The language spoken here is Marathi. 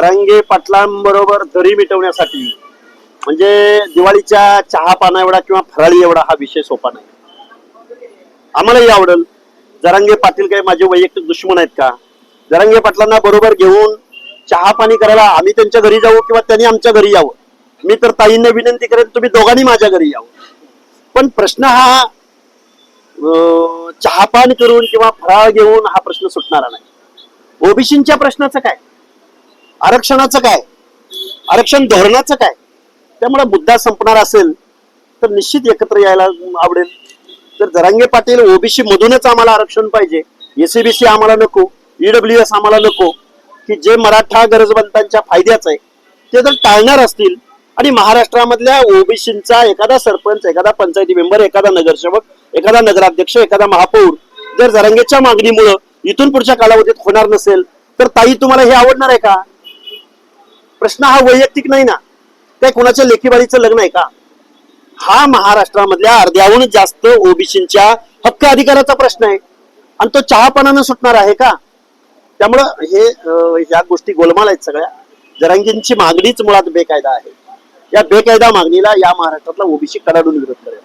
रंगे पाटलांबरोबर दरी मिटवण्यासाठी म्हणजे दिवाळीच्या चहा पाना एवढा किंवा फराळी एवढा हा विषय सोपा नाही. आम्हालाही आवडेल. जरांगे पाटील काही माझे वैयक्तिक दुश्मन आहेत का? जरांगे पाटलांना बरोबर घेऊन चहा पाणी करायला आम्ही त्यांच्या घरी जाऊ किंवा त्यांनी आमच्या घरी यावं? मी तर ताईंना विनंती करेन तुम्ही दोघांनी माझ्या घरी यावं. पण प्रश्न हा चहापान करून किंवा फराळ घेऊन हा प्रश्न सुटणारा नाही. ओबीसीच्या प्रश्नाचं काय? आरक्षणाचं काय? आरक्षण धोरणाचं काय? त्यामुळे मुद्दा संपणार असेल तर निश्चित एकत्र यायला आवडेल. तर जरांगे पाटील ओबीसी मधूनच आम्हाला आरक्षण पाहिजे. एसीबीसी आम्हाला नको ईडब्ल्यू एस आम्हाला नको. की जे मराठा गरजवंतांच्या फायद्याचं आहे ते जर टाळणार असतील आणि महाराष्ट्रामधल्या ओबीसींचा एखादा सरपंच एखादा पंचायती मेंबर एखादा नगरसेवक एखादा नगराध्यक्ष एखादा महापौर जर जरांगेच्या मागणीमुळं इथून पुढच्या कालावधीत होणार नसेल तर ताई तुम्हाला हे आवडणार आहे का? प्रश्न हा वैयक्तिक नाही ना. काय कोणाच्या लेखीबाळीचं लग्न आहे का? हा महाराष्ट्रामधल्या अर्ध्याहून जास्त ओबीसींच्या हक्क अधिकाराचा प्रश्न आहे. आणि तो चहापणानं सुटणार आहे का? त्यामुळं हे ह्या गोष्टी गोलमाल आहेत सगळ्या. जरांगींची मागणीच मुळात बेकायदा आहे. या बेकायदा मागणीला या महाराष्ट्रातला ओबीसी कडाडून विरोध करेल.